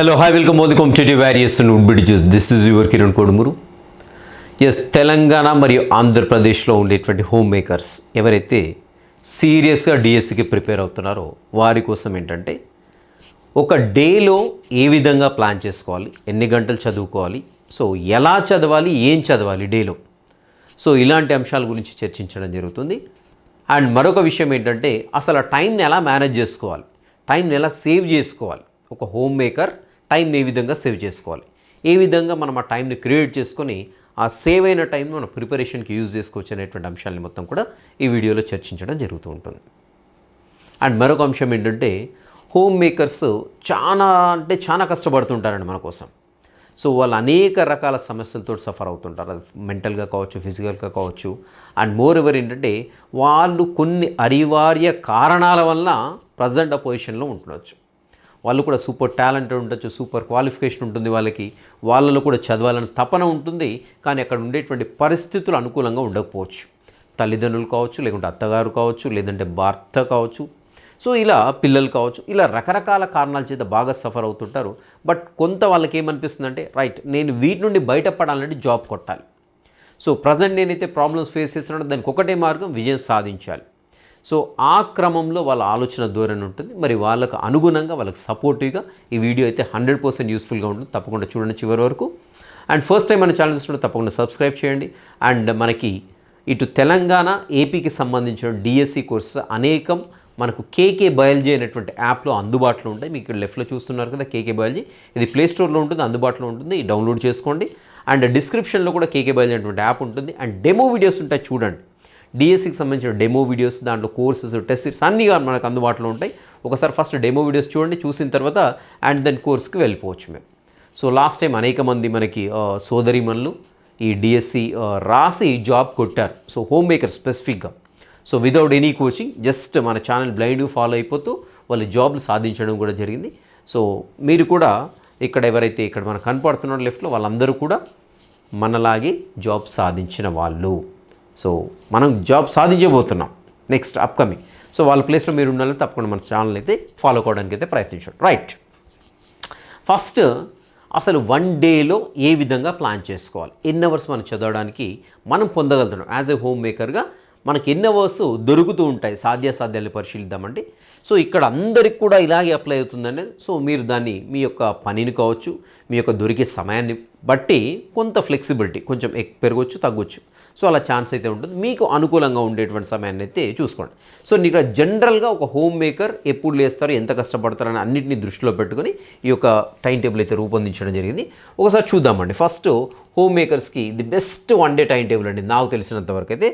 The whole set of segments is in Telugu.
Hello hi welcome welcome to various ఉడ్బిడి juice this is your Kiran Kodumuru yes Telangana మరియు ఆంధ్రప్రదేశ్లో ఉండేటువంటి హోమ్ మేకర్స్ ఎవరైతే సీరియస్గా డిఎస్సికి ప్రిపేర్ అవుతున్నారో వారి కోసం ఏంటంటే ఒక డేలో ఏ విధంగా ప్లాన్ చేసుకోవాలి ఎన్ని గంటలు చదువుకోవాలి సో ఎలా చదవాలి ఏం చదవాలి డేలో సో ఇలాంటి అంశాల గురించి చర్చించడం జరుగుతుంది. అండ్ మరొక విషయం ఏంటంటే అసలు ఆ టైంని ఎలా మేనేజ్ చేసుకోవాలి టైంని ఎలా సేవ్ చేసుకోవాలి ఒక హోమ్ మేకర్ టైంని ఏ విధంగా సేవ్ చేసుకోవాలి? ఏ విధంగా మనం ఆ టైంని క్రియేట్ చేసుకొని ఆ సేవ్ అయిన టైంని మన ప్రిపరేషన్కి యూజ్ చేసుకోవచ్చు అనేటువంటి అంశాలని మొత్తం కూడా ఈ వీడియోలో చర్చించడం జరుగుతూ ఉంటుంది. అండ్ మరొక అంశం ఏంటంటే హోమ్ మేకర్స్ చాలా అంటే చాలా కష్టపడుతుంటారండి మన కోసం. సో వాళ్ళు అనేక రకాల సమస్యలతో సఫర్ అవుతుంటారు. అది మెంటల్గా కావచ్చు ఫిజికల్గా కావచ్చు. అండ్ మోర్ ఎవర్ ఏంటంటే వాళ్ళు కొన్ని అనివార్య కారణాల వల్ల ప్రజెంట్ ఆ పొజిషన్లో ఉంటుండొచ్చు వాళ్ళు కూడా సూపర్ టాలెంట్ ఉండొచ్చు సూపర్ క్వాలిఫికేషన్ ఉంటుంది వాళ్ళకి. వాళ్ళలో కూడా చదవాలని తపన ఉంటుంది కానీ అక్కడ ఉండేటువంటి పరిస్థితులు అనుకూలంగా ఉండకపోవచ్చు. తల్లిదండ్రులు కావచ్చు లేకుంటే అత్తగారు కావచ్చు లేదంటే భర్త కావచ్చు. సో ఇలా పిల్లలు కావచ్చు ఇలా రకరకాల కారణాల చేత బాగా సఫర్ అవుతుంటారు. బట్ కొంత వాళ్ళకి ఏమనిపిస్తుందంటే రైట్ నేను వీటి నుండి బయటపడాలంటే జాబ్ కొట్టాలి. సో ప్రజెంట్ నేనైతే ప్రాబ్లమ్స్ ఫేస్ చేస్తున్నానో దానికి ఒకటే మార్గం విజయం సాధించాలి. సో ఆ క్రమంలో వాళ్ళ ఆలోచన ధోరణి ఉంటుంది. మరి వాళ్ళకు అనుగుణంగా వాళ్ళకి సపోర్టివ్గా ఈ వీడియో అయితే హండ్రెడ్ పర్సెంట్ యూస్ఫుల్గా ఉంటుంది. తప్పకుండా చూడండి చివరి వరకు. అండ్ ఫస్ట్ టైం మన ఛానల్ చూస్తుంటే తప్పకుండా సబ్స్క్రైబ్ చేయండి. అండ్ మనకి ఇటు తెలంగాణ ఏపీకి సంబంధించిన డిఎస్సి కోర్సెస్ అనేకం మనకు కేకే బయాలజీ అనేటువంటి యాప్లో అందుబాటులో ఉంటాయి. మీకు ఇక్కడ లెఫ్ట్లో చూస్తున్నారు కదా కేకే బయాలజీ ఇది ప్లే స్టోర్లో ఉంటుంది అందుబాటులో ఉంటుంది. డౌన్లోడ్ చేసుకోండి. అండ్ డిస్క్రిప్షన్లో కూడా కేకే బయాలజీ అనేటువంటి యాప్ ఉంటుంది. అండ్ డెమో వీడియోస్ ఉంటాయి చూడండి. డిఎస్సికి సంబంధించిన డెమో వీడియోస్ దాంట్లో కోర్సెస్ టెస్ట్స్ అన్నీ మనకు అందుబాటులో ఉంటాయి. ఒకసారి ఫస్ట్ డెమో వీడియోస్ చూడండి చూసిన తర్వాత అండ్ దెన్ కోర్స్కి వెళ్ళిపోవచ్చు మేము. సో లాస్ట్ టైం అనేక మంది మనకి సోదరిమన్లు ఈ డిఎస్సి రాసి జాబ్ కొట్టారు. సో హోమ్ మేకర్ స్పెసిఫిక్గా so without any coaching just మన ఛానల్ బ్లైండ్ ఫాలో అయిపోతూ వాళ్ళు జాబ్లు సాధించడం కూడా జరిగింది. సో మీరు కూడా ఇక్కడ ఎవరైతే ఇక్కడ మనకు కనపడుతున్నారో లెఫ్ట్లో వాళ్ళందరూ కూడా మనలాగే జాబ్ సాధించిన వాళ్ళు. సో మనం జాబ్ సాధించబోతున్నాం. నెక్స్ట్ అప్కమింగ్ సో వాళ్ళ ప్లేస్లో మీరు ఉండాలని తప్పకుండా మన ఛానల్ అయితే ఫాలో కావడానికి అయితే ప్రయత్నించండి. రైట్ ఫస్ట్ అసలు వన్ డేలో ఏ విధంగా ప్లాన్ చేసుకోవాలి? ఎన్ని అవర్స్ మనం చదవడానికి మనం పొందగలుగుతున్నాం. యాజ్ ఏ హోమ్ మేకర్గా మనకి ఎన్ని అవర్స్ దొరుకుతూ ఉంటాయి. సాధ్యాసాధ్యాలు పరిశీలిద్దామండి. సో ఇక్కడ అందరికి కూడా ఇలాగే అప్లై అవుతుందండి. సో మీరు దాన్ని మీ యొక్క పనిని కావచ్చు మీ యొక్క దొరికే సమయాన్ని బట్టి కొంత ఫ్లెక్సిబిలిటీ కొంచెం ఎక్ పెరగవచ్చు తగ్గొచ్చు. సో అలా ఛాన్స్ అయితే ఉంటుంది. మీకు అనుకూలంగా ఉండేటువంటి సమయాన్ని అయితే చూసుకోండి. సో ఇక్కడ జనరల్గా ఒక హోమ్ మేకర్ ఎప్పుడు లేస్తారు ఎంత కష్టపడతారని అన్నింటినీ దృష్టిలో పెట్టుకొని ఈ యొక్క టైం టేబుల్ అయితే రూపొందించడం జరిగింది. ఒకసారి చూద్దామండి. First home మేకర్స్కి the best one day time table అండి. నాకు తెలిసినంత వరకు అయితే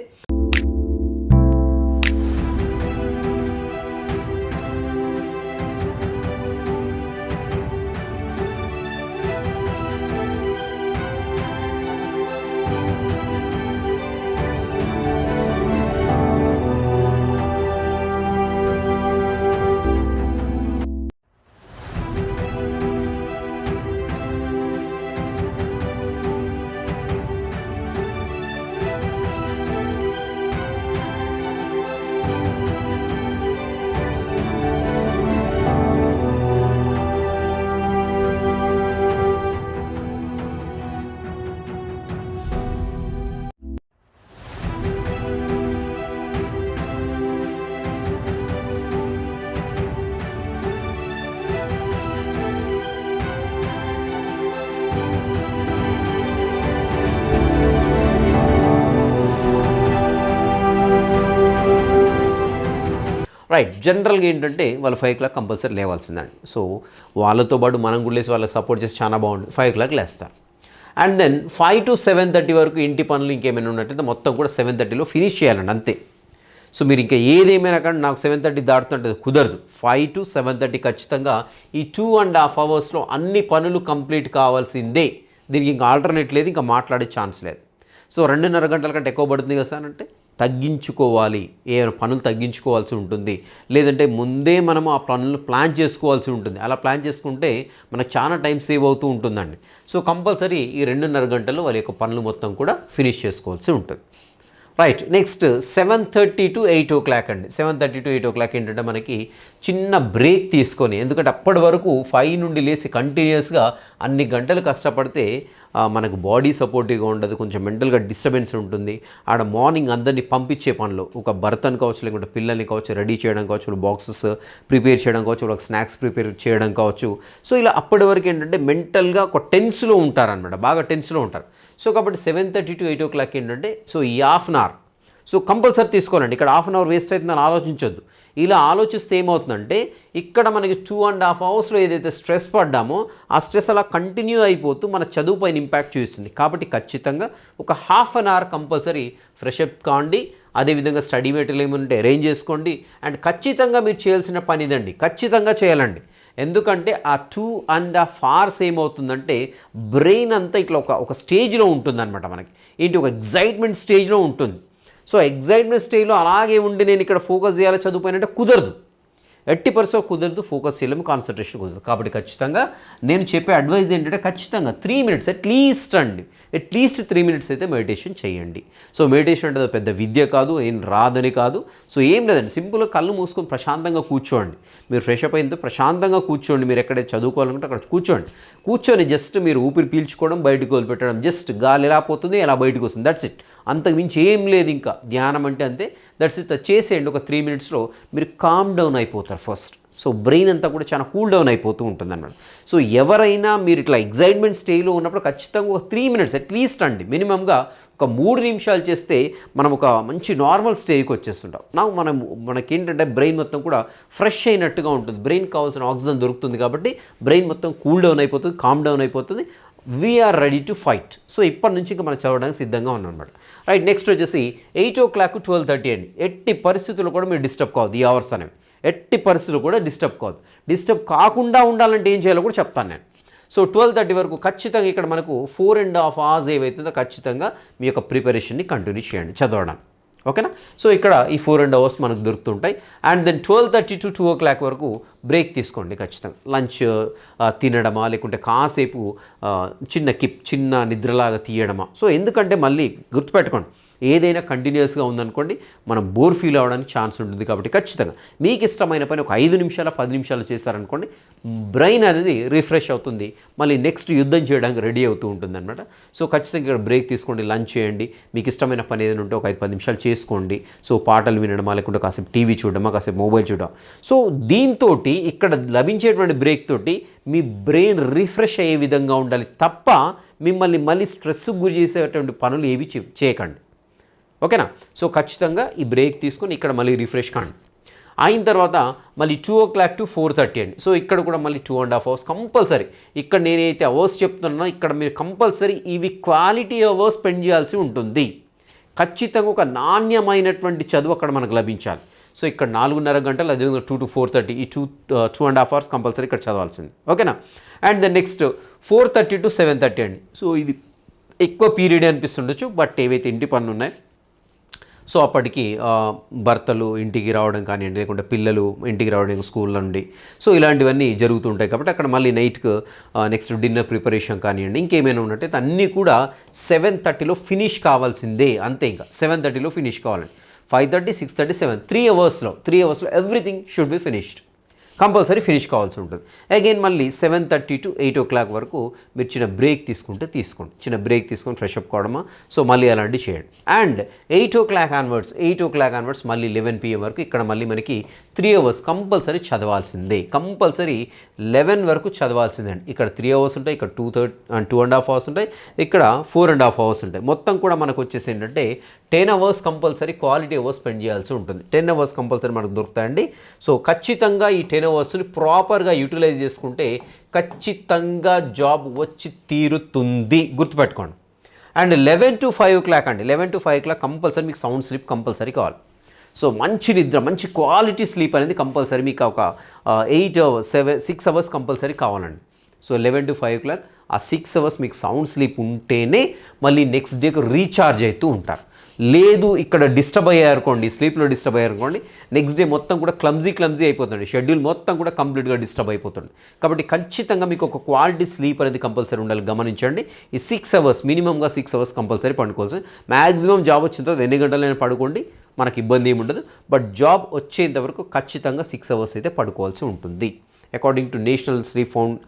రైట్ జనరల్గా ఏంటంటే వాళ్ళు ఫైవ్ క్లాక్ కంపల్సరీ లేవాల్సిందండి. సో వాళ్ళతో పాటు మనం కూడా లేసి వాళ్ళకి సపోర్ట్ చేసి చాలా బాగుంటుంది. ఫైవ్ క్లాక్ లేస్తారు. And then five to seven thirty వరకు ఇంటి పనులు ఇంకేమైనా ఉన్నట్టయితే మొత్తం కూడా సెవెన్ థర్టీలో ఫినిష్ చేయాలండి అంతే. సో మీరు ఇంకా ఏదేమైనా కానీ నాకు సెవెన్ థర్టీ దాటుతుంటే కుదరదు. ఫైవ్ టు సెవెన్ థర్టీ ఖచ్చితంగా ఈ టూ అండ్ హాఫ్ అవర్స్లో అన్ని పనులు కంప్లీట్ కావాల్సిందే. దీనికి ఇంకా ఆల్టర్నేట్ లేదు ఇంకా మాట్లాడే ఛాన్స్ లేదు. సో రెండున్నర గంటల కంటే ఎక్కువ పడుతుంది కదా సార్ అంటే? తగ్గించుకోవాలి. ఏమైనా పనులు తగ్గించుకోవాల్సి ఉంటుంది. లేదంటే ముందే మనము ఆ పనులు ప్లాన్ చేసుకోవాల్సి ఉంటుంది. అలా ప్లాన్ చేసుకుంటే మనకు చాలా టైం సేవ్ అవుతూ ఉంటుందండి. సో కంపల్సరీ ఈ రెండున్నర గంటల్లో వాళ్ళ యొక్క పనులు మొత్తం కూడా ఫినిష్ చేసుకోవాల్సి ఉంటుంది. Right next seven thirty to eight o'clock అండి. Seven thirty to eight o'clock ఏంటంటే మనకి చిన్న బ్రేక్ తీసుకొని ఎందుకంటే అప్పటి వరకు ఫైవ్ నుండి లేచి కంటిన్యూస్గా అన్ని గంటలు కష్టపడితే మనకు బాడీ సపోర్టివ్గా ఉండదు కొంచెం మెంటల్గా డిస్టర్బెన్స్ ఉంటుంది. ఆడ మార్నింగ్ అందరినీ పంపించే పనులు ఒక భర్తను కావచ్చు లేకుంటే పిల్లల్ని కావచ్చు రెడీ చేయడం కావచ్చు బాక్సెస్ ప్రిపేర్ చేయడం కావచ్చు వాళ్ళకి స్నాక్స్ ప్రిపేర్ చేయడం కావచ్చు. సో ఇలా అప్పటి వరకు ఏంటంటే మెంటల్గా ఒక టెన్స్లో ఉంటారనమాట బాగా టెన్స్లో ఉంటారు. సో కాబట్టి seven thirty to eight o'clock ఏంటంటే సో ఈ half an hour. So compulsory తీసుకోవాలండి ఇక్కడ హాఫ్ అన్ అవర్ వేస్ట్ అవుతుందని ఆలోచించొద్దు. ఇలా ఆలోచిస్తే ఏమవుతుందంటే ఇక్కడ మనకి టూ అండ్ హాఫ్ అవర్స్లో ఏదైతే స్ట్రెస్ పడ్డామో ఆ స్ట్రెస్ అలా కంటిన్యూ అయిపోతూ మన చదువు పైన ఇంపాక్ట్ చూస్తుంది కాబట్టి ఖచ్చితంగా ఒక half an hour compulsory fresh up కాండి అదేవిధంగా స్టడీ మెటీరియల్ ఏమైనా ఉంటే అరేంజ్ చేసుకోండి. అండ్ ఖచ్చితంగా మీరు చేయాల్సిన పని ఇదండి. ఖచ్చితంగా చేయాలండి. ఎందుకంటే ఆ టూ అండ్ హాఫ్ అవర్స్ ఏమవుతుందంటే బ్రెయిన్ అంతా ఇట్లా ఒక ఒక స్టేజ్లో ఉంటుందన్నమాట మనకి. ఏంటి? ఒక ఎగ్జైట్మెంట్ స్టేజ్లో ఉంటుంది. సో ఎగ్జైట్మెంట్ స్టేజ్లో అలాగే ఉండి నేను ఇక్కడ ఫోకస్ చేయాలి చదువుపోయినంటే కుదరదు. ఎట్టి పరిస్థితి కుదరదు ఫోకస్ చేయలేము కాన్సన్ట్రేషన్ కుదరదు. కాబట్టి ఖచ్చితంగా నేను చెప్పే అడ్వైజ్ ఏంటంటే ఖచ్చితంగా త్రీ మినిట్స్ అట్లీస్ట్ అండి. అట్లీస్ట్ త్రీ మినిట్స్ అయితే మెడిటేషన్ చేయండి. సో మెడిటేషన్ అంటే పెద్ద విద్య కాదు ఏం రాదని కాదు. సో ఏం లేదండి సింపుల్గా కళ్ళు మూసుకొని ప్రశాంతంగా కూర్చోండి. మీరు ఫ్రెష్ అప్ అయిన ప్రశాంతంగా కూర్చోండి. మీరు ఎక్కడ చదువుకోవాలనుకుంటే అక్కడ కూర్చోండి. కూర్చొని జస్ట్ మీరు ఊపిరి పీల్చుకోవడం బయటకు వదిలిపెట్టడం జస్ట్ గాలి ఎలా పోతుంది ఎలా బయటకు వస్తుంది దట్స్ ఇట్ అంతకు మించి ఏం లేదు ఇంకా. ధ్యానం అంటే అంతే. దట్స్ ఇట్ చేసేయండి. ఒక త్రీ మినిట్స్లో మీరు కామ్ డౌన్ అయిపోతారు ఫస్ట్ సో బ్రెయిన్ అంతా కూడా చాలా కూల్ డౌన్ అయిపోతూ ఉంటుంది అన్నమాట సో ఎవరైనా మీరు ఇట్లా ఎగ్జైట్మెంట్ స్టేలో ఉన్నప్పుడు ఖచ్చితంగా ఒక త్రీ మినిట్స్ అట్లీస్ట్ అండి మినిమంగా ఒక మూడు నిమిషాలు చేస్తే మనం ఒక మంచి నార్మల్ స్టేజ్కి వచ్చేస్తుంటాం. నా మనం మనకేంటంటే బ్రెయిన్ మొత్తం కూడా ఫ్రెష్ అయినట్టుగా ఉంటుంది. బ్రెయిన్ కావాల్సిన ఆక్సిజన్ దొరుకుతుంది కాబట్టి బ్రెయిన్ మొత్తం కూల్ డౌన్ అయిపోతుంది కామ్ డౌన్ అయిపోతుంది. We're ready to fight so ఇప్పటి నుంచి ఇంకా మనం చదవడానికి సిద్ధంగా ఉన్నాం అనమాట రైట్ నెక్స్ట్ వచ్చేసి eight o'clock twelve thirty అండి. ఎట్టి పరిస్థితుల్లో కూడా మీరు డిస్టర్బ్ కావద్దు ఈ అవర్స్ అనేవి. ఎట్టి పరిస్థితులు కూడా డిస్టర్బ్ కాదు. డిస్టర్బ్ కాకుండా ఉండాలంటే ఏం చేయాలో కూడా చెప్తాను నేను. సో ట్వెల్వ్ థర్టీ వరకు ఖచ్చితంగా ఇక్కడ మనకు ఫోర్ అండ్ హాఫ్ అవర్స్ ఏవైతుందో ఖచ్చితంగా మీ యొక్క ప్రిపరేషన్ని కంటిన్యూ చేయండి చదవడం ఓకేనా? సో ఇక్కడ ఈ ఫోర్ అండ్ అవర్స్ మనకు దొరుకుతుంటాయి. And then twelve thirty to two o'clock వరకు బ్రేక్ తీసుకోండి ఖచ్చితంగా. లంచ్ తినడమా లేకుంటే కాసేపు చిన్న కిప్ చిన్న నిద్రలాగా తీయడమా. సో ఎందుకంటే మళ్ళీ గుర్తుపెట్టుకోండి ఏదైనా కంటిన్యూస్గా ఉందనుకోండి మనం బోర్ ఫీల్ అవ్వడానికి ఛాన్స్ ఉంటుంది కాబట్టి ఖచ్చితంగా. మీకు ఇష్టమైన పని ఒక ఐదు నిమిషాల పది నిమిషాలు చేస్తారనుకోండి బ్రెయిన్ అనేది రిఫ్రెష్ అవుతుంది. మళ్ళీ నెక్స్ట్ యుద్ధం చేయడానికి రెడీ అవుతూ ఉంటుంది అనమాట సో ఖచ్చితంగా ఇక్కడ బ్రేక్ తీసుకోండి లంచ్ చేయండి. మీకు ఇష్టమైన పని ఏదైనా ఉంటే ఒక ఐదు పది నిమిషాలు చేసుకోండి. సో పాటలు వినడమా లేకుంటే కాసేపు టీవీ చూడడమా కాసేపు మొబైల్ చూడడం సో దీంతో ఇక్కడ లభించేటువంటి బ్రేక్ తోటి మీ బ్రెయిన్ రిఫ్రెష్ అయ్యే విధంగా ఉండాలి తప్ప మిమ్మల్ని మళ్ళీ స్ట్రెస్ గురి చేసేటువంటి పనులు ఏవి చేయకండి. ఓకేనా? సో ఖచ్చితంగా ఈ బ్రేక్ తీసుకొని ఇక్కడ మళ్ళీ రిఫ్రెష్ కాండి. అయిన తర్వాత మళ్ళీ two o'clock to four thirty అండి. సో ఇక్కడ కూడా మళ్ళీ two and half hours compulsory. ఇక్కడ నేనైతే అవర్స్ చెప్తున్నానో ఇక్కడ మీరు కంపల్సరీ ఇవి క్వాలిటీ అవర్స్ స్పెండ్ చేయాల్సి ఉంటుంది. ఖచ్చితంగా ఒక నాణ్యమైనటువంటి చదువు అక్కడ మనకు లభించాలి. సో ఇక్కడ నాలుగున్నర గంటలు అదేవిధంగా టూ టు ఫోర్ థర్టీ ఈ two two and half hours compulsory ఇక్కడ చదవాల్సింది. ఓకేనా? And then next four thirty to seven thirty అండి. సో ఇది ఎక్కువ పీరియడ్ అనిపిస్తుండొచ్చు బట్ ఏవైతే ఇంటి పనులు ఉన్నాయో సో అప్పటికి భర్తలు ఇంటికి రావడం కానివ్వండి లేకుంటే పిల్లలు ఇంటికి రావడం స్కూల్ నుండి. సో ఇలాంటివన్నీ జరుగుతుంటాయి కాబట్టి అక్కడ మళ్ళీ నైట్కి నెక్స్ట్ డిన్నర్ ప్రిపరేషన్ కానివ్వండి ఇంకేమైనా ఉన్నట్టయితే అన్నీ కూడా సెవెన్ థర్టీలో ఫినిష్ కావాల్సిందే. అంతే ఇంకా. సెవెన్ థర్టీలో ఫినిష్ కావాలండి. Five thirty six thirty seven. Three అవర్స్లో త్రీ అవర్స్లో everything should be finished. Compulsory finish కావాల్సి ఉంటుంది. అగైన్ మళ్ళీ seven thirty to eight o'clock వరకు మీరు చిన్న బ్రేక్ తీసుకుంటే తీసుకోండి. చిన్న బ్రేక్ తీసుకొని ఫ్రెష్ అప్ కావడమా? సో మళ్ళీ అలాంటివి చేయండి. And eight o'clock onwards eight o'clock onwards మళ్ళీ లెవెన్ పిఎం వరకు ఇక్కడ మళ్ళీ మనకి త్రీ అవర్స్ కంపల్సరీ చదవాల్సిందే. కంపల్సరీ లెవెన్ వరకు చదవాల్సిందే అండి. ఇక్కడ త్రీ అవర్స్ ఉంటాయి ఇక్కడ two third and two and half hours ఉంటాయి ఇక్కడ ఫోర్ అండ్ హాఫ్ అవర్స్ ఉంటాయి. మొత్తం కూడా మనకు వచ్చేసి ఏంటంటే ten hours compulsory quality hours spend చేయాల్సి ఉంటుంది. టెన్ అవర్స్ కంపల్సరీ మనకు దొరుకుతాయండి. సో ఖచ్చితంగా ఈ టెన్ అవర్స్ని ప్రాపర్గా యూటిలైజ్ చేసుకుంటే ఖచ్చితంగా జాబ్ వచ్చి తీరుతుంది. గుర్తుపెట్టుకోండి. And eleven to five o'clock అండి. Eleven to five clock compulsory మీకు సౌండ్ స్లీప్ కంపల్సరీ కావాలి. సో మంచి నిద్ర మంచి క్వాలిటీ స్లీప్ అనేది కంపల్సరీ మీకు ఒక eight hours seven six hours compulsory కావాలండి. So eleven to five clock ఆ సిక్స్ అవర్స్ మీకు సౌండ్ స్లీప్ ఉంటేనే మళ్ళీ నెక్స్ట్ డేకు రీఛార్జ్ అవుతూ ఉంటారు. లేదు ఇక్కడ డిస్టర్బ్ అయ్యారనుకోండి స్లీప్లో డిస్టర్బ్ అయ్యారనుకోండి నెక్స్ట్ డే మొత్తం కూడా క్లమ్జీ క్లమ్జీ అయిపోతుంది షెడ్యూల్ మొత్తం కూడా కంప్లీట్గా డిస్టర్బ్ అయిపోతుంది. కాబట్టి ఖచ్చితంగా మీకు ఒక క్వాలిటీ స్లీప్ అనేది కంపల్సరీ ఉండాలి. గమనించండి ఈ సిక్స్ అవర్స్ మినిమంగా సిక్స్ అవర్స్ కంపల్సరీ పండుకోవాల్సి మ్యాక్సిమం జాబ్ వచ్చిన తర్వాత ఎన్ని గంటలైనా పడుకోండి మనకి ఇబ్బంది ఏమి ఉండదు. బట్ జాబ్ వచ్చేంత వరకు ఖచ్చితంగా సిక్స్ అవర్స్ అయితే పడుకోవాల్సి ఉంటుంది. According to national sleep found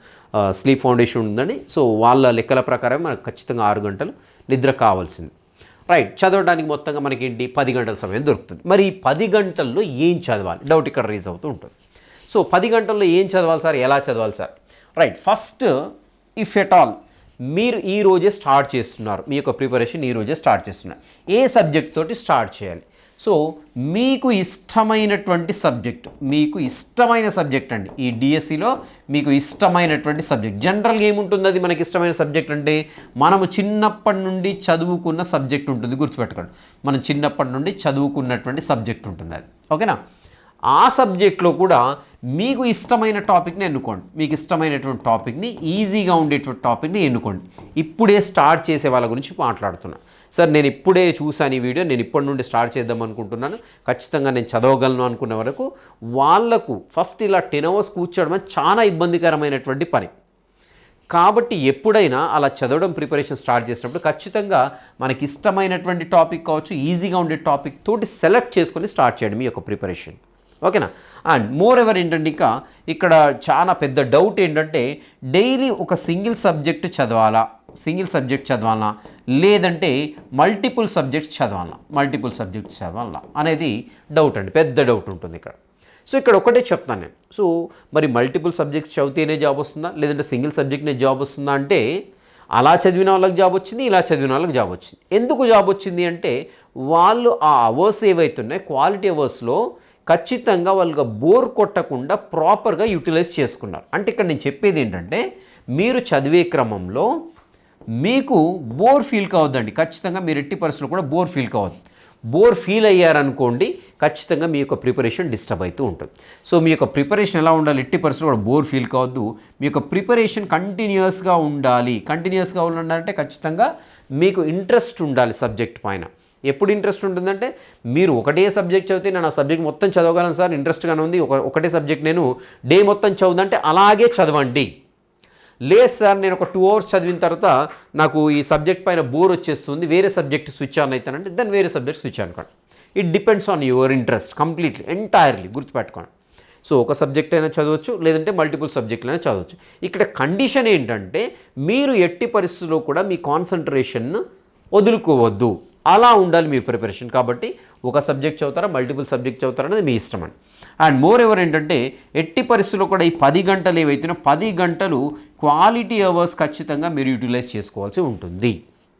sleep foundation ఉందని సో వాళ్ళ లెక్కల ప్రకారం మనకు ఖచ్చితంగా ఆరు గంటలు నిద్ర కావాల్సింది. రైట్ చదవడానికి మొత్తంగా మనకి ఏంటి? పది గంటల సమయం దొరుకుతుంది. మరి ఈ పది గంటల్లో ఏం చదవాలి? డౌట్ ఇక్కడ రీజ్ అవుతూ ఉంటుంది. సో పది గంటల్లో ఏం చదవాలి సార్? ఎలా చదవాలి sir? Right first if at all మీరు ఈ రోజే స్టార్ట్ చేస్తున్నారు. మీ యొక్క ప్రిపరేషన్ ఈ రోజే స్టార్ట్ చేస్తున్నారు. ఏ సబ్జెక్ట్ తోటి స్టార్ట్ చేయాలి? సో మీకు ఇష్టమైనటువంటి సబ్జెక్ట్ మీకు ఇష్టమైన సబ్జెక్ట్ అండి. ఈ డిఎస్సిలో మీకు ఇష్టమైనటువంటి సబ్జెక్ట్. జనరల్గా ఏముంటుంది? అది మనకి ఇష్టమైన సబ్జెక్ట్ అంటే మనము చిన్నప్పటి నుండి చదువుకున్న సబ్జెక్ట్ ఉంటుంది. గుర్తుపెట్టుకోండి. మనం చిన్నప్పటి నుండి చదువుకున్నటువంటి సబ్జెక్ట్ ఉంటుంది అది. ఓకేనా? ఆ సబ్జెక్ట్లో కూడా మీకు ఇష్టమైన టాపిక్ని ఎన్నుకోండి. మీకు ఇష్టమైనటువంటి టాపిక్ని ఈజీగా ఉండేటువంటి టాపిక్ని ఎన్నుకోండి. ఇప్పుడే స్టార్ట్ చేసే వాళ్ళ గురించి మాట్లాడుతున్నాను సార్ నేను ఇప్పుడే చూశాను ఈ వీడియో నేను ఇప్పటి నుండి స్టార్ట్ చేద్దాం అనుకుంటున్నాను. ఖచ్చితంగా నేను చదవగలను అనుకున్న వరకు వాళ్ళకు ఫస్ట్ ఇలా టెన్ అవర్స్ కూర్చోవడం చాలా ఇబ్బందికరమైనటువంటి పని. కాబట్టి ఎప్పుడైనా అలా చదవడం ప్రిపరేషన్ స్టార్ట్ చేసినప్పుడు ఖచ్చితంగా మనకి ఇష్టమైనటువంటి టాపిక్ కావచ్చు ఈజీగా ఉండే టాపిక్ తోటి సెలెక్ట్ చేసుకొని స్టార్ట్ చేయడం మీ యొక్క ప్రిపరేషన్. ఓకేనా? అండ్ మోర్ ఎవర్ ఏంటంటే ఇంకా ఇక్కడ చాలా పెద్ద డౌట్ ఏంటంటే డైలీ ఒక సింగిల్ సబ్జెక్ట్ చదవాలా? సింగిల్ సబ్జెక్ట్ చదవాలా లేదంటే మల్టిపుల్ సబ్జెక్ట్స్ చదవాలా మల్టిపుల్ సబ్జెక్ట్స్ చదవాలా అనేది డౌట్ అండి. పెద్ద డౌట్ ఉంటుంది ఇక్కడ. సో ఇక్కడ ఒకటే చెప్తాను నేను. సో మరి మల్టిపుల్ సబ్జెక్ట్స్ చదివితేనే జాబ్ వస్తుందా? లేదంటే సింగిల్ సబ్జెక్ట్నే జాబ్ వస్తుందా అంటే అలా చదివిన వాళ్ళకి జాబ్ వచ్చింది ఇలా చదివిన వాళ్ళకి జాబ్ వచ్చింది. ఎందుకు జాబ్ వచ్చింది అంటే వాళ్ళు ఆ అవర్స్ ఏవైతున్నాయి క్వాలిటీ అవర్స్లో ఖచ్చితంగా వాళ్ళకి బోర్ కొట్టకుండా ప్రాపర్గా యూటిలైజ్ చేసుకున్నారు. అంటే ఇక్కడ నేను చెప్పేది ఏంటంటే మీరు చదివే క్రమంలో మీకు బోర్ ఫీల్ కావద్దండి. ఖచ్చితంగా మీరు ఎట్టి పరిస్థితులు కూడా బోర్ ఫీల్ కావద్దు. బోర్ ఫీల్ అయ్యారనుకోండి ఖచ్చితంగా మీ యొక్క ప్రిపరేషన్ డిస్టర్బ్ అవుతూ ఉంటుంది. సో మీ యొక్క ప్రిపరేషన్ ఎలా ఉండాలి? ఎట్టి పరిస్థితులు కూడా బోర్ ఫీల్ కావద్దు. మీ యొక్క ప్రిపరేషన్ కంటిన్యూస్గా ఉండాలి. కంటిన్యూస్గా ఉండాలంటే ఖచ్చితంగా మీకు ఇంట్రెస్ట్ ఉండాలి సబ్జెక్ట్ పైన. ఎప్పుడు ఇంట్రెస్ట్ ఉంటుందంటే మీరు ఒకటే సబ్జెక్ట్ చదివితే నేను ఆ సబ్జెక్ట్ మొత్తం చదవగలను సార్ ఇంట్రెస్ట్గానే ఉంది. ఒక ఒకటే సబ్జెక్ట్ నేను డే మొత్తం చదువుదంటే అలాగే చదవండి. లేదు సార్ నేను ఒక టూ అవర్స్ చదివిన తర్వాత నాకు ఈ సబ్జెక్ట్ పైన బోర్ వచ్చేస్తుంది వేరే సబ్జెక్ట్ స్విచ్ ఆన్ అవుతానంటే దాన్ని వేరే సబ్జెక్ట్ స్విచ్ అనుకోండి it depends on your interest completely entirely గుర్తుపెట్టుకోండి. సో ఒక సబ్జెక్ట్ అయినా చదవచ్చు లేదంటే మల్టిపుల్ సబ్జెక్టులు అయినా చదవచ్చు. ఇక్కడ కండిషన్ ఏంటంటే మీరు ఎట్టి పరిస్థితుల్లో కూడా మీ కాన్సన్ట్రేషన్ను వదులుకోవద్దు. అలా ఉండాలి మీ ప్రిపరేషన్ కాబట్టి ఒక సబ్జెక్ట్ చదువుతారా మల్టిపుల్ సబ్జెక్ట్ చదువుతారా అనేది మీ ఇష్టం అండి. అండ్ మోర్ ఎవర్ ఏంటంటే ఎట్టి పరిస్థితుల్లో కూడా ఈ పది గంటలు ఏవైతున్నా పది గంటలు క్వాలిటీ అవర్స్ ఖచ్చితంగా మీరు యూటిలైజ్ చేసుకోవాల్సి ఉంటుంది.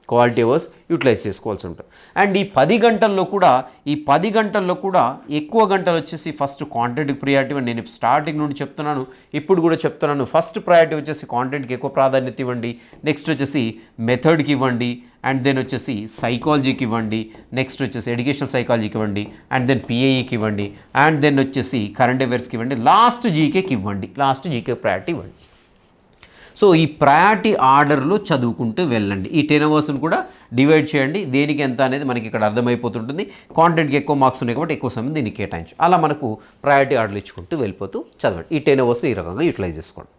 క్వాలిటీ అవర్స్ యూటిలైజ్ చేసుకోవాల్సి ఉంటుంది. అండ్ ఈ పది గంటల్లో కూడా ఈ పది గంటల్లో కూడా ఎక్కువ గంటలు వచ్చేసి ఫస్ట్ కాంటెంట్కి ప్రియారిటీ ఇవ్వండి. నేను స్టార్టింగ్ నుండి చెప్తున్నాను ఇప్పుడు కూడా చెప్తున్నాను. ఫస్ట్ ప్రయారిటీ వచ్చేసి కాంటెంట్కి ఎక్కువ ప్రాధాన్యత ఇవ్వండి. నెక్స్ట్ వచ్చేసి మెథడ్కి ఇవ్వండి. అండ్ దెన్ వచ్చేసి సైకాలజీకి ఇవ్వండి. నెక్స్ట్ వచ్చేసి ఎడ్యుకేషనల్ సైకాలజీకి ఇవ్వండి. అండ్ దెన్ పిఏఈకి ఇవ్వండి. అండ్ దెన్ వచ్చేసి కరెంట్ అఫైర్స్కి ఇవ్వండి. లాస్ట్ జీకేకి ఇవ్వండి. లాస్ట్ జీకే ప్రయారిటీ ఇవ్వండి. సో ఈ ప్రయారిటీ ఆర్డర్లో చదువుకుంటూ వెళ్ళండి. ఈ టెన్ అవర్స్ని కూడా డివైడ్ చేయండి. దేనికి ఎంత అనేది మనకి ఇక్కడ అర్థమైపోతుంటుంది. కాంటెంట్కి ఎక్కువ మార్క్స్ ఉన్నాయి కాబట్టి ఎక్కువ సమయం దీన్ని కేటాయించు. అలా మనకు ప్రయారిటీ ఆర్డర్లు ఇచ్చుకుంటూ వెళ్ళిపోతూ చదవండి. ఈ టెన్ అవర్స్ని ఈ రకంగా యూటిలైజ్ చేసుకోండి.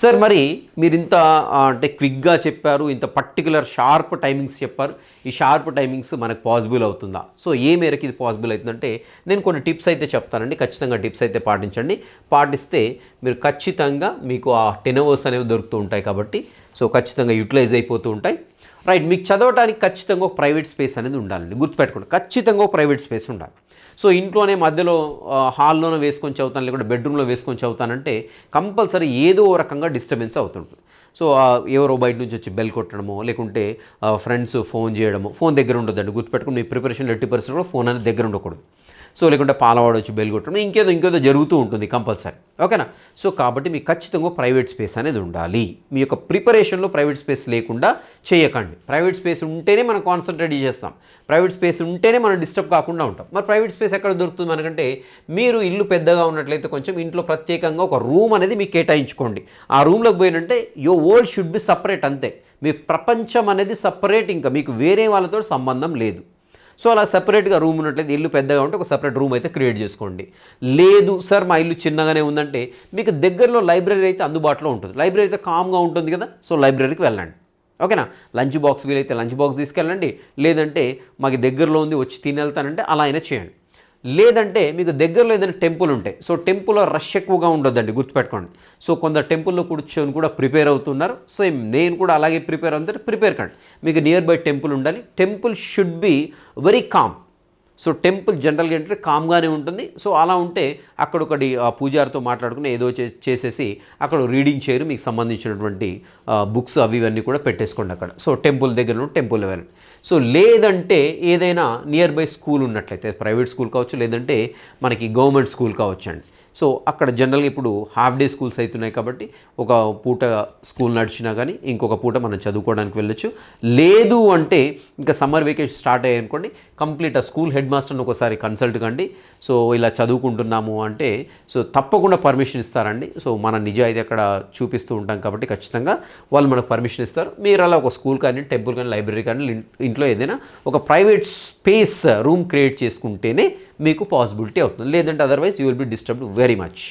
సార్ మరి మీరు ఇంత అంటే క్విక్గా చెప్పారు ఇంత పర్టికులర్ షార్ప్ టైమింగ్స్ చెప్పారు. ఈ షార్ప్ టైమింగ్స్ మనకు పాసిబుల్ అవుతుందా? సో ఏ మేరకు ఇది పాసిబుల్ అవుతుందంటే నేను కొన్ని టిప్స్ అయితే చెప్తానండి. ఖచ్చితంగా టిప్స్ అయితే పాటించండి. పాటిస్తే మీరు ఖచ్చితంగా మీకు ఆ టెన్ అవర్స్ అనేవి దొరుకుతూ ఉంటాయి కాబట్టి సో ఖచ్చితంగా యూటిలైజ్ అయిపోతూ ఉంటాయి. రైట్ మీకు చదవడానికి ఖచ్చితంగా ఒక ప్రైవేట్ స్పేస్ అనేది ఉండాలండి. గుర్తుపెట్టుకోండి ఖచ్చితంగా ఒక ప్రైవేట్ స్పేస్ ఉండాలి. సో ఇంట్లోనే మధ్యలో హాల్లోనే వేసుకొని చదువుతాను లేకుంటే బెడ్రూమ్లో వేసుకొని చదువుతానంటే కంపల్సరీ ఏదో రకంగా డిస్టర్బెన్స్ అవుతుంటుంది. సో ఎవరో బయట నుంచి వచ్చి బెల్ కొట్టడమో లేకుంటే ఫ్రెండ్స్ ఫోన్ చేయడము ఫోన్ దగ్గర ఉండదండి గుర్తుపెట్టుకుని మీ ప్రిపరేషన్ ఎట్టి పరిస్థితుల్లో కూడా ఫోన్ అనేది దగ్గర ఉండకూడదు. సో లేకుంటే పాలవాడు వచ్చి బెల్ కొట్టడం ఇంకేదో ఇంకేదో జరుగుతూ ఉంటుంది కంపల్సరీ. ఓకేనా? సో కాబట్టి మీకు ఖచ్చితంగా ప్రైవేట్ స్పేస్ అనేది ఉండాలి. మీ యొక్క ప్రిపరేషన్లో ప్రైవేట్ స్పేస్ లేకుండా చేయకండి. ప్రైవేట్ స్పేస్ ఉంటేనే మనం కాన్సన్ట్రేట్ చేస్తాం. ప్రైవేట్ స్పేస్ ఉంటేనే మనం డిస్టర్బ్ కాకుండా ఉంటాం. మరి ప్రైవేట్ స్పేస్ ఎక్కడ దొరుకుతుంది మనకంటే మీరు ఇల్లు పెద్దగా ఉన్నట్లయితే కొంచెం ఇంట్లో ప్రత్యేకంగా ఒక రూమ్ అనేది మీకు కేటాయించుకోండి. ఆ రూమ్లోకి పోయినంటే యో ఓల్డ్ షుడ్ బి సపరేట్ అంతే. మీ ప్రపంచం అనేది సపరేట్ ఇంకా. మీకు వేరే వాళ్ళతో సంబంధం లేదు. సో అలా సపరేట్గా రూమ్ ఉన్నట్లయితే ఇల్లు పెద్దగా ఉంటే ఒక సపరేట్ రూమ్ అయితే క్రియేట్ చేసుకోండి. లేదు సార్ మా ఇల్లు చిన్నగానే ఉందంటే మీకు దగ్గరలో లైబ్రరీ అయితే అందుబాటులో ఉంటుంది. లైబ్రరీ అయితే కామ్గా ఉంటుంది కదా సో లైబ్రరీకి వెళ్ళండి. ఓకేనా లంచ్ బాక్స్ వీలైతే లంచ్ బాక్స్ తీసుకెళ్ళండి. లేదంటే మాకు దగ్గరలో ఉంది వచ్చి తిని వెళ్తానంటే అలా అయినా చేయండి. లేదంటే మీకు దగ్గరలో ఏదైనా టెంపుల్ ఉంటాయి సో టెంపుల్లో రష్ ఎక్కువగా ఉండొద్దండి గుర్తుపెట్టుకోండి. సో కొందరు టెంపుల్లో కూర్చొని కూడా ప్రిపేర్ అవుతున్నారు. సో నేను కూడా అలాగే ప్రిపేర్ అవుతుంటే ప్రిపేర్ కండి. మీకు నియర్ బై టెంపుల్ ఉండాలి. Temple should be very calm so temple జనరల్గా ఏంటంటే కామ్గానే ఉంటుంది. సో అలా ఉంటే అక్కడ ఒకటి ఆ పూజారితో మాట్లాడుకుని ఏదో చే- చేసేసి అక్కడ రీడింగ్ చేయరు మీకు సంబంధించినటువంటి బుక్స్ అవి ఇవన్నీ కూడా పెట్టేసుకోండి అక్కడ. సో టెంపుల్ దగ్గర నుండి టెంపుల్ వెళ్ళండి సో లేదంటే ఏదైనా నియర్ బై స్కూల్ ఉన్నట్లయితే ప్రైవేట్ స్కూల్ కావచ్చు లేదంటే మనకి గవర్నమెంట్ స్కూల్ కావచ్చు అండి సో అక్కడ జనరల్గా ఇప్పుడు హాఫ్ డే స్కూల్స్ అవుతున్నాయి కాబట్టి ఒక పూట స్కూల్ నడిచినా కానీ ఇంకొక పూట మనం చదువుకోవడానికి వెళ్ళొచ్చు. లేదు అంటే ఇంకా సమ్మర్ వెకేషన్ స్టార్ట్ అయ్యాయి అనుకోండి కంప్లీట్ ఆ స్కూల్ హెడ్ మాస్టర్ని ఒకసారి కన్సల్ట్ కండి. సో ఇలా చదువుకుంటున్నాము అంటే సో తప్పకుండా పర్మిషన్ ఇస్తారండి. సో మన నిజాయితీ అక్కడ చూపిస్తూ ఉంటాం కాబట్టి ఖచ్చితంగా వాళ్ళు మనకు పర్మిషన్ ఇస్తారు. మీరు అలా ఒక స్కూల్ కానీ టెంపుల్ కానీ లైబ్రరీ కానీ ఇంట్లో ఏదైనా ఒక ప్రైవేట్ స్పేస్ రూమ్ క్రియేట్ చేసుకుంటేనే మీకు పాసిబిలిటీ అవుతుంది. లేదంటే otherwise you will be disturbed very much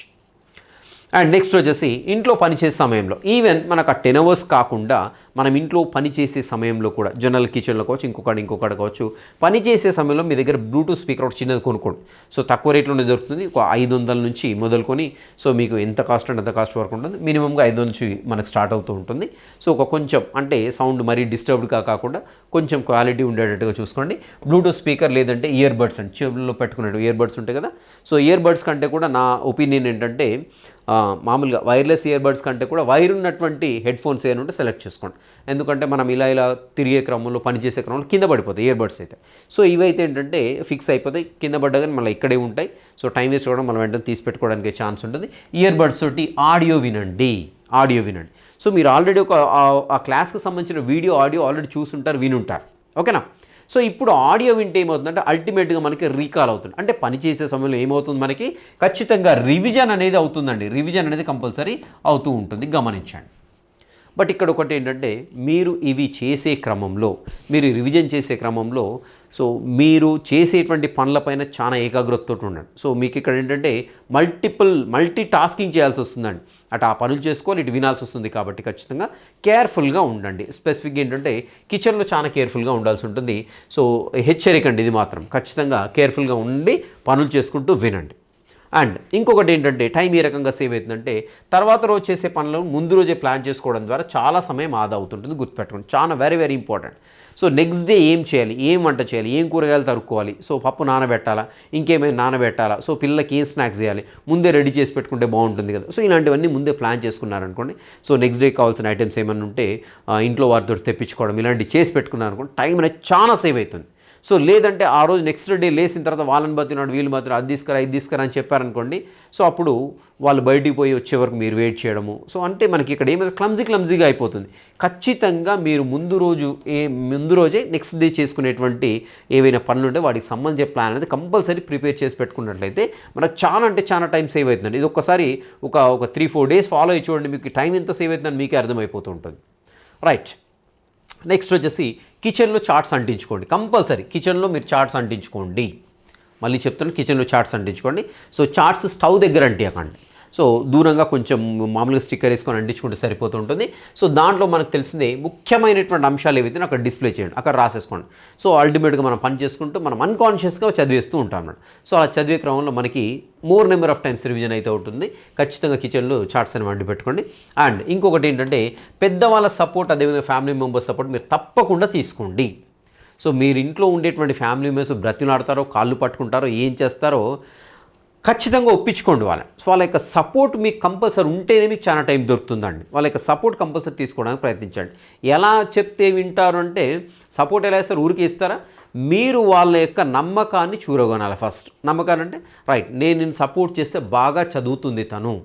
and next వచ్చేసి ఇంట్లో పనిచేసే సమయంలో ఈవెన్ మనకు ఆ టెన్ అవర్స్ కాకుండా మనం ఇంట్లో పని చేసే సమయంలో కూడా జనరల్ కిచెన్లో కావచ్చు ఇంకొకటి ఇంకొకటి కావచ్చు పని చేసే సమయంలో మీ దగ్గర బ్లూటూత్ స్పీకర్ ఒకటి చిన్నది కొనుక్కోండి. సో తక్కువ రేట్లోనే దొరుకుతుంది ఒక ఐదు వందల నుంచి మొదలుకొని సో మీకు ఎంత కాస్ట్ అంటే అంత కాస్ట్ వరకు ఉంటుంది. మినిమంగా ఐదు నుంచి మనకు స్టార్ట్ అవుతూ ఉంటుంది. సో ఒక కొంచెం అంటే సౌండ్ మరీ డిస్టర్బ్డ్గా కాకుండా కొంచెం క్వాలిటీ ఉండేటట్టుగా చూసుకోండి. బ్లూటూత్ స్పీకర్ లేదంటే ఇయర్ బడ్స్ అండి. చెవుల్లో పెట్టుకున్నట్టు ఇయర్ బడ్స్ ఉంటాయి కదా. సో ఇయర్ బడ్స్ కంటే కూడా నా ఒపీనియన్ ఏంటంటే మామూలుగా వైర్లెస్ ఇయర్బడ్స్ కంటే కూడా వైర్ ఉన్నటువంటి హెడ్ ఫోన్స్ ఏమైనా ఉంటే సెలెక్ట్ చేసుకోండి. ఎందుకంటే మనం ఇలా ఇలా తిరిగే క్రమంలో పనిచేసే క్రమంలో కింద పడిపోతాయి ఇయర్బడ్స్ అయితే. సో ఇవైతే ఏంటంటే ఫిక్స్ అయిపోతాయి. కింద పడ్డగానే మళ్ళీ ఇక్కడే ఉంటాయి. సో టైం వేస్ట్ కూడా మనం వెంటనే తీసి పెట్టుకోవడానికి ఛాన్స్ ఉంటుంది. ఇయర్ బడ్స్ తోటి ఆడియో వినండి. ఆడియో వినండి. సో మీరు ఆల్రెడీ ఒక ఆ- ఆ క్లాస్కి సంబంధించిన వీడియో ఆడియో ఆల్రెడీ చూసుంటారు వినుంటారు. ఓకేనా? సో ఇప్పుడు ఆడియో వింటే ఏమవుతుందంటే అల్టిమేట్గా మనకి రీకాల్ అవుతుంది. అంటే పని చేసే సమయంలో ఏమవుతుంది మనకి? ఖచ్చితంగా రివిజన్ అనేది అవుతుందండి. రివిజన్ అనేది కంపల్సరీ అవుతూ ఉంటుంది. గమనించండి. బట్ ఇక్కడ ఒకటి ఏంటంటే మీరు ఇవి చేసే క్రమంలో మీరు రివిజన్ చేసే క్రమంలో సో మీరు చేసేటువంటి పనులపైన చాలా ఏకాగ్రతతో ఉండండి. సో మీకు ఇక్కడ ఏంటంటే మల్టిపుల్ మల్టీ టాస్కింగ్ చేయాల్సి వస్తుందండి. అటు ఆ పనులు చేసుకోవాలి ఇటు వినాల్సి వస్తుంది కాబట్టి ఖచ్చితంగా కేర్ఫుల్గా ఉండండి. స్పెసిఫిక్గా ఏంటంటే కిచెన్లో చాలా కేర్ఫుల్గా ఉండాల్సి ఉంటుంది. సో హెచ్చరికండి ఇది మాత్రం. ఖచ్చితంగా కేర్ఫుల్గా ఉండి పనులు చేసుకుంటూ వినండి. అండ్ ఇంకొకటి ఏంటంటే టైం ఏ రకంగా సేవ్ అవుతుందంటే తర్వాత రోజు చేసే పనులను ముందు రోజే ప్లాన్ చేసుకోవడం ద్వారా చాలా సమయం ఆదా అవుతుంటుంది గుర్తుపెట్టుకోండి. చాలా very very important. So next day ఏం చేయాలి? ఏం వంట చేయాలి? ఏం కూరగాయలు తరుక్కోవాలి? సో పప్పు నానబెట్టాలా? ఇంకేమైనా నానబెట్టాలా? సో పిల్లలకి ఏం స్నాక్స్ చేయాలి? ముందే రెడీ చేసి పెట్టుకుంటే బాగుంటుంది కదా. సో ఇలాంటివన్నీ ముందే ప్లాన్ చేసుకున్నారనుకోండి. సో నెక్స్ట్ డే కావాల్సిన ఐటమ్స్ ఏమైనా ఉంటే ఇంట్లో వారితో తెప్పించుకోవడం ఇలాంటివి చేసి పెట్టుకున్నారనుకోండి టైం అనేది చాలా సేవ్ అవుతుంది. సో లేదంటే ఆ రోజు నెక్స్ట్ డే లేసిన తర్వాత వాళ్ళని బతినాడు వీళ్ళు మాత్రం అది తీసుకురా ఇది తీసుకురా అని చెప్పారనుకోండి. సో అప్పుడు వాళ్ళు బయటికి పోయి వచ్చే వరకు మీరు వెయిట్ చేయడము. సో అంటే మనకి ఇక్కడ ఏమైనా క్లమ్జీ క్లమ్జీగా అయిపోతుంది. ఖచ్చితంగా మీరు ముందు రోజు ఏ ముందు రోజే నెక్స్ట్ డే చేసుకునేటువంటి ఏవైనా పనులు ఉంటే వాటికి సంబంధించిన ప్లాన్ అనేది కంపల్సరీ ప్రిపేర్ చేసి పెట్టుకున్నట్లయితే మనకు చాలా అంటే చాలా టైం సేవ్ అవుతుందండి. ఇది ఒక్కసారి ఒక ఒక త్రీ ఫోర్ డేస్ ఫాలో అయ్యి చూడండి మీకు టైం ఎంత సేవ్ అవుతుందని మీకే అర్థమైపోతూ ఉంటుంది. రైట్ నెక్స్ట్ వచ్చేసి కిచెన్లో చార్ట్స్ అంటించుకోండి. కంపల్సరీ కిచెన్లో మీరు చార్ట్స్ అంటించుకోండి. మళ్ళీ చెప్తున్నాను కిచెన్లో చార్ట్స్ అంటించుకోండి. సో చార్ట్స్ స్టవ్ దగ్గర అంటియకండి. సో దూరంగా కొంచెం మామూలుగా స్టిక్కర్ వేసుకొని అంటించుకుంటే సరిపోతుంటుంది. సో దాంట్లో మనకు తెలిసింది ముఖ్యమైనటువంటి అంశాలు ఏవైతే అక్కడ డిస్ప్లే చేయండి అక్కడ రాసేసుకోండి. సో అల్టిమేట్గా మనం పని చేసుకుంటూ మనం అన్కాన్షియస్గా చదివేస్తూ ఉంటాం అన్నమాట. సో అలా చదివే క్రమంలో మనకి more number of times revision అయితే ఉంటుంది. ఖచ్చితంగా కిచెన్లో చాట్స్ అని వండి పెట్టుకోండి అండ్ ఇంకొకటి ఏంటంటే పెద్దవాళ్ళ సపోర్ట్ అదేవిధంగా ఫ్యామిలీ మెంబర్స్ సపోర్ట్ మీరు తప్పకుండా తీసుకోండి. సో మీరు ఇంట్లో ఉండేటువంటి ఫ్యామిలీ మెంబర్స్ బ్రతిలాడతారో కాళ్ళు పట్టుకుంటారో ఏం చేస్తారో ఖచ్చితంగా ఒప్పించుకోండి వాళ్ళని. సో వాళ్ళ యొక్క సపోర్ట్ మీకు కంపల్సరీ ఉంటేనే మీకు చాలా టైం దొరుకుతుందండి. వాళ్ళ యొక్క సపోర్ట్ కంపల్సరీ తీసుకోవడానికి ప్రయత్నించండి. ఎలా చెప్తే వింటారు అంటే సపోర్ట్ ఎలా ఇస్తారు ఊరికి ఇస్తారా? మీరు వాళ్ళ యొక్క నమ్మకాన్ని చూరగొనాలి ఫస్ట్. నమ్మకాన్ని అంటే రైట్ నేను నిన్ను సపోర్ట్ చేస్తే బాగా చదువుతుంది తను.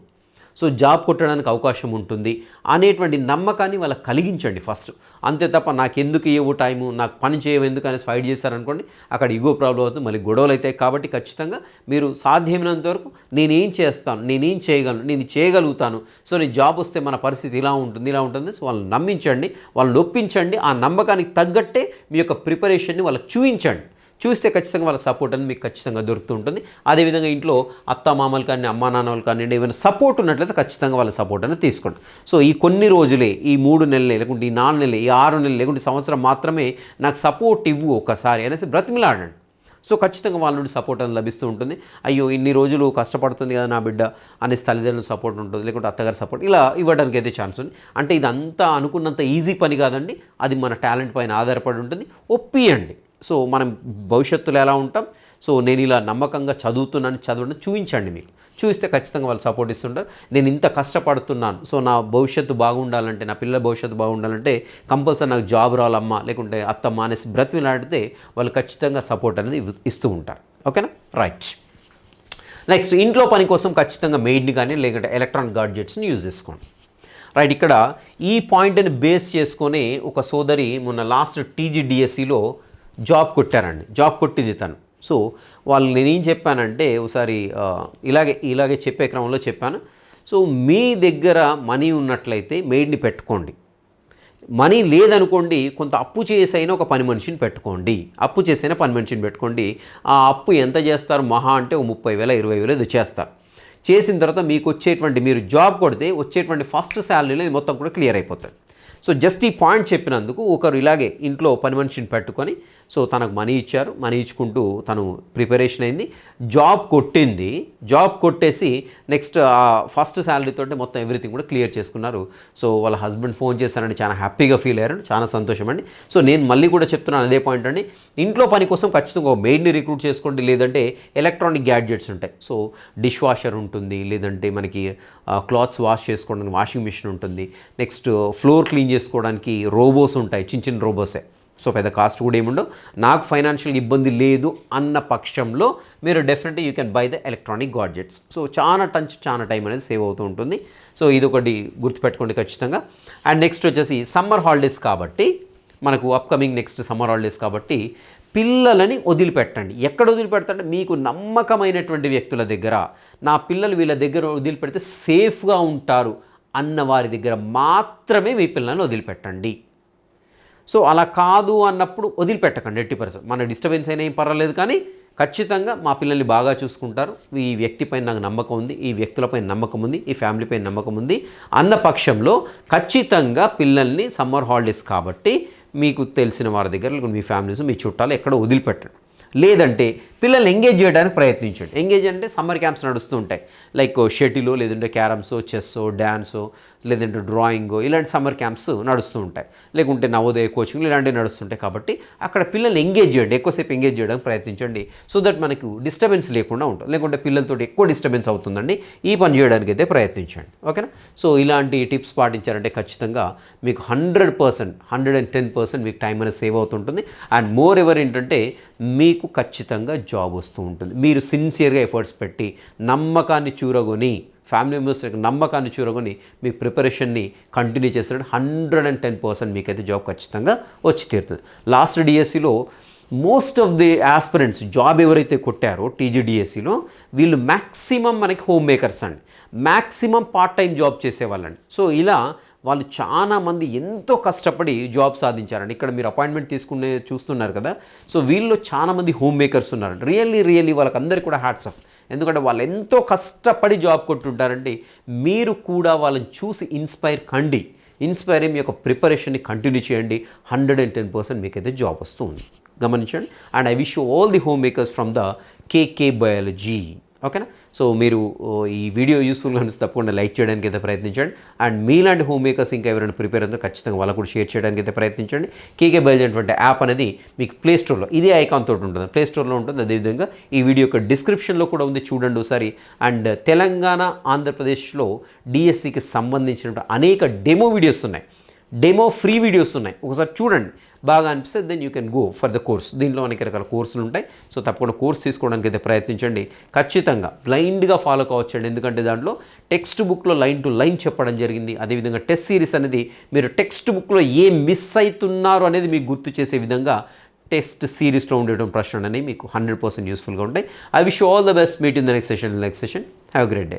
సో జాబ్ కొట్టడానికి అవకాశం ఉంటుంది అనేటువంటి నమ్మకాన్ని వాళ్ళకి కలిగించండి ఫస్ట్. అంతే తప్ప నాకు ఎందుకు ఇవ్వు టైము నాకు పని చేయవు ఎందుకు అనేసి ఫైట్ చేశారనుకోండి అక్కడ ఇగో ప్రాబ్లం అవుతుంది మళ్ళీ గొడవలు అవుతాయి కాబట్టి ఖచ్చితంగా మీరు సాధ్యమైనంత వరకు నేనేం చేస్తాను నేనేం చేయగలను నేను చేయగలుగుతాను. సో నేను జాబ్ వస్తే మన పరిస్థితి ఇలా ఉంటుంది ఇలా ఉంటుంది సో వాళ్ళని నమ్మించండి వాళ్ళని ఒప్పించండి ఆ నమ్మకానికి తగ్గట్టే మీ యొక్క ప్రిపరేషన్ని వాళ్ళకి చూపించండి చూస్తే ఖచ్చితంగా వాళ్ళ సపోర్ట్ అనేది మీకు ఖచ్చితంగా దొరుకుతూ ఉంటుంది అదేవిధంగా ఇంట్లో అత్త మామలు కానీ అమ్మా నాన్నలు కానీ ఏమైనా సపోర్ట్ ఉన్నట్లయితే ఖచ్చితంగా వాళ్ళ సపోర్ట్ అనేది తీసుకోండి. సో ఈ కొన్ని రోజులే ఈ మూడు నెలలే లేకుంటే ఈ నాలుగు నెలలు ఈ ఆరు నెలలు లేకుంటే సంవత్సరం మాత్రమే నాకు సపోర్ట్ ఇవ్వు ఒకసారి అనేసి బ్రతిమిలాడండి. సో ఖచ్చితంగా వాళ్ళ నుండి సపోర్ట్ అనేది లభిస్తూ ఉంటుంది. అయ్యో ఇన్ని రోజులు కష్టపడుతుంది కదా నా బిడ్డ అనేసి తల్లిదండ్రుల సపోర్ట్ ఉంటుంది లేకుంటే అత్తగారి సపోర్ట్ ఇలా ఇవ్వడానికి అయితే ఛాన్స్ ఉంది. అంటే ఇదంతా అనుకున్నంత ఈజీ పని కాదండి. అది మన టాలెంట్ పైన ఆధారపడి ఉంటుంది. ఒప్పియండి. సో మనం భవిష్యత్తులో ఎలా ఉంటాం? సో నేను ఇలా నమ్మకంగా చదువుతున్నాను చదవడం చూపించండి మీకు. చూస్తే ఖచ్చితంగా వాళ్ళు సపోర్ట్ ఇస్తుంటారు. నేను ఇంత కష్టపడుతున్నాను సో నా భవిష్యత్తు బాగుండాలంటే నా పిల్లల భవిష్యత్తు బాగుండాలంటే కంపల్సరీ నాకు జాబ్ రావాలమ్మా లేకుంటే అత్తమ్మ అనేసి బ్రతిమిలాడితే వాళ్ళు ఖచ్చితంగా సపోర్ట్ అనేది ఇస్తూ ఉంటారు. ఓకేనా? రైట్ నెక్స్ట్ ఇంట్లో పని కోసం ఖచ్చితంగా మెయిడ్ని కానీ లేకుంటే ఎలక్ట్రానిక్ గాడ్జెట్స్ని యూజ్ చేసుకోండి. రైట్ ఇక్కడ ఈ పాయింట్ని బేస్ చేసుకొని ఒక సోదరి మొన్న లాస్ట్ టీజీడిఎస్సిలో జాబ్ కొట్టారండి. జాబ్ కొట్టింది తను. సో వాళ్ళు నేనేం చెప్పానంటే ఒకసారి ఇలాగే ఇలాగే చెప్పే క్రమంలో చెప్పాను. సో మీ దగ్గర మనీ ఉన్నట్లయితే మెయిడ్ని పెట్టుకోండి. మనీ లేదనుకోండి కొంత అప్పు చేసైనా ఒక పని మనిషిని పెట్టుకోండి. అప్పు చేసైనా పని మనిషిని పెట్టుకోండి. ఆ అప్పు ఎంత చేస్తారు? మహా అంటే ఒక ముప్పై వేల ఇరవై వేలు ఇది చేస్తారు. చేసిన తర్వాత మీకు వచ్చేటువంటి మీరు జాబ్ కొడితే వచ్చేటువంటి ఫస్ట్ శాలరీలో ఇది మొత్తం కూడా క్లియర్ అయిపోతుంది. సో జస్ట్ ఈ పాయింట్ చెప్పినందుకు ఒకరు ఇలాగే ఇంట్లో పని మనిషిని పెట్టుకొని సో తనకు మనీ ఇచ్చారు. మనీ ఇచ్చుకుంటూ తను ప్రిపరేషన్ అయింది. జాబ్ కొట్టింది. జాబ్ కొట్టేసి నెక్స్ట్ ఫస్ట్ శాలరీతో మొత్తం ఎవ్రీథింగ్ కూడా క్లియర్ చేసుకున్నారు. సో వాళ్ళ హస్బెండ్ ఫోన్ చేశారండి చాలా హ్యాపీగా ఫీల్ అయ్యారు. చాలా సంతోషం అండి. సో నేను మళ్ళీ కూడా చెప్తున్నాను అదే పాయింట్ అండి. ఇంట్లో పని కోసం ఖచ్చితంగా ఒక మెయిడ్ని రిక్రూట్ చేసుకోండి. లేదంటే ఎలక్ట్రానిక్ గ్యాడ్జెట్స్ ఉంటాయి. సో డిష్ వాషర్ ఉంటుంది. లేదంటే మనకి క్లాత్స్ వాష్ చేసుకోవడానికి వాషింగ్ మిషన్ ఉంటుంది. నెక్స్ట్ ఫ్లోర్ క్లీన్ చేసుకోవడానికి రోబోస్ ఉంటాయి. చిన్న చిన్న రోబోసే సో పెద్ద కాస్ట్ కూడా ఏముండవు. నాకు ఫైనాన్షియల్ ఇబ్బంది లేదు అన్న పక్షంలో మీరు definitely you can buy the electronic gadgets so చాలా టంచ్ చాలా టైం అనేది సేవ్ అవుతూ ఉంటుంది. సో ఇది ఒకటి గుర్తుపెట్టుకోండి ఖచ్చితంగా. అండ్ నెక్స్ట్ వచ్చేసి సమ్మర్ హాలిడేస్ కాబట్టి మనకు అప్కమింగ్ నెక్స్ట్ సమ్మర్ హాలిడేస్ కాబట్టి పిల్లలని వదిలిపెట్టండి. ఎక్కడ వదిలిపెడతారంటే మీకు నమ్మకమైనటువంటి వ్యక్తుల దగ్గర నా పిల్లలు వీళ్ళ దగ్గర వదిలిపెడితే సేఫ్గా ఉంటారు అన్న వారి దగ్గర మాత్రమే మీ పిల్లల్ని వదిలిపెట్టండి. సో అలా కాదు అన్నప్పుడు వదిలిపెట్టకండి ఎట్టి పరిస్థితి. మన డిస్టర్బెన్స్ అయినా ఏం పర్వాలేదు కానీ ఖచ్చితంగా మా పిల్లల్ని బాగా చూసుకుంటారు. ఈ వ్యక్తిపై నాకు నమ్మకం ఉంది ఈ వ్యక్తులపై నమ్మకం ఉంది ఈ ఫ్యామిలీపై నమ్మకం ఉంది అన్న పక్షంలో ఖచ్చితంగా పిల్లల్ని సమ్మర్ హాలిడేస్ కాబట్టి మీకు తెలిసిన వారి దగ్గర మీ ఫ్యామిలీస్ మీ చుట్టాలు ఎక్కడ వదిలిపెట్టండి లేదంటే పిల్లల్ని ఎంగేజ్ చేయడానికి ప్రయత్నించండి. ఎంగేజ్ అంటే సమ్మర్ క్యాంప్స్ నడుస్తూ ఉంటాయి. లైక్ షటిలో లేదంటే క్యారమ్సో చెస్సో డ్యాన్సో లేదంటే డ్రాయింగ్ ఇలాంటి సమ్మర్ క్యాంప్స్ నడుస్తూ ఉంటాయి. లేకుంటే నవోదయ కోచింగ్ ఇలాంటివి నడుస్తుంటాయి కాబట్టి అక్కడ పిల్లల్ని ఎంగేజ్ చేయండి ఎక్కువసేపు ఎంగేజ్ చేయడానికి ప్రయత్నించండి. సో దట్ మనకు డిస్టర్బెన్స్ లేకుండా ఉంటుంది. లేకుంటే పిల్లలతో ఎక్కువ డిస్టర్బెన్స్ అవుతుందండి. ఈ పని చేయడానికి అయితే ప్రయత్నించండి. ఓకేనా? సో ఇలాంటి టిప్స్ పాటించారంటే ఖచ్చితంగా మీకు hundred percent hundred and ten percent మీకు టైం అనేది సేవ్ అవుతుంటుంది. అండ్ మోర్ ఎవర్ ఏంటంటే మీకు ఖచ్చితంగా జాబ్ వస్తూ ఉంటుంది. మీరు సిన్సియర్గా ఎఫర్ట్స్ పెట్టి నమ్మకాన్ని చూరగొని ఫ్యామిలీ మెంబర్స్ యొక్క నమ్మకాన్ని చూరగొని మీ ప్రిపరేషన్ని కంటిన్యూ చేసినట్టు హండ్రెడ్ అండ్ టెన్ పర్సెంట్ మీకైతే జాబ్ ఖచ్చితంగా వచ్చి తీరుతుంది. లాస్ట్ డిఎస్సిలో most of the aspirants job ఎవరైతే కొట్టారో టీజీడిఎస్సిలో వీళ్ళు మ్యాక్సిమం మనకి హోమ్ మేకర్స్ అండి. మ్యాక్సిమం పార్ట్ టైం జాబ్ చేసేవాళ్ళండి. సో ఇలా వాళ్ళు చాలా మంది ఎంతో కష్టపడి జాబ్ సాధించారండి. ఇక్కడ మీరు అపాయింట్మెంట్ తీసుకునే చూస్తున్నారు కదా. సో వీళ్ళు చాలామంది హోమ్ మేకర్స్ ఉన్నారు రియల్లీ రియల్లీ వాళ్ళకందరికీ కూడా హ్యాట్స్ ఆఫ్. ఎందుకంటే వాళ్ళు ఎంతో కష్టపడి జాబ్ కొట్టుంటారండి. మీరు కూడా వాళ్ళని చూసి ఇన్స్పైర్ కండి. ఇన్స్పైర్ అయ్యి మీ యొక్క ప్రిపరేషన్ని కంటిన్యూ చేయండి. హండ్రెడ్ అండ్ టెన్ పర్సెంట్ మీకైతే జాబ్ వస్తుంది. గమనించండి. And I wish all the home makers from the KK biology ఓకేనా? సో మీరు ఈ వీడియో యూస్ఫుల్గా అనిపిస్తే తప్పకుండా లైక్ చేయడానికి అయితే ప్రయత్నించండి. అండ్ మీలాంటి హోమ్ మేకర్స్ ఇంకా ఎవరైనా ప్రిపేర్ అయితే ఖచ్చితంగా వాళ్ళకు కూడా షేర్ చేయడానికి అయితే ప్రయత్నించండి. కేకే బయలు అనేటువంటి యాప్ అనేది మీకు ప్లే స్టోర్లో ఇదే ఐకాన్ తోటి ఉంటుంది. ప్లే స్టోర్లో ఉంటుంది. అదేవిధంగా ఈ వీడియో యొక్క డిస్క్రిప్షన్లో కూడా ఉంది చూడండి ఒకసారి. అండ్ తెలంగాణ ఆంధ్రప్రదేశ్లో డిఎస్సికి సంబంధించిన అనేక డెమో వీడియోస్ ఉన్నాయి. డెమో ఫ్రీ వీడియోస్ ఉన్నాయి. ఒకసారి చూడండి. బాగా అనిపిస్తే then you can go for the course దీనిలో అనేక రకాల కోర్సులు ఉంటాయి. సో తప్పకుండా కోర్స్ తీసుకోవడానికి అయితే ప్రయత్నించండి. ఖచ్చితంగా బ్లైండ్గా ఫాలో కావచ్చండి. ఎందుకంటే దాంట్లో టెక్స్ట్ బుక్లో లైన్ టు లైన్ చెప్పడం జరిగింది. అదేవిధంగా టెస్ట్ సిరీస్ అనేది మీరు టెక్స్ట్ బుక్లో ఏం మిస్ అవుతున్నారు అనేది మీకు గుర్తు చేసే విధంగా టెస్ట్ సిరీస్లో ఉండేటువంటి ప్రశ్నలు అనేవి మీకు హండ్రెడ్ పర్సెంట్ యూస్ఫుల్గా ఉంటాయి. I wish all the best meet in the next session next session have great day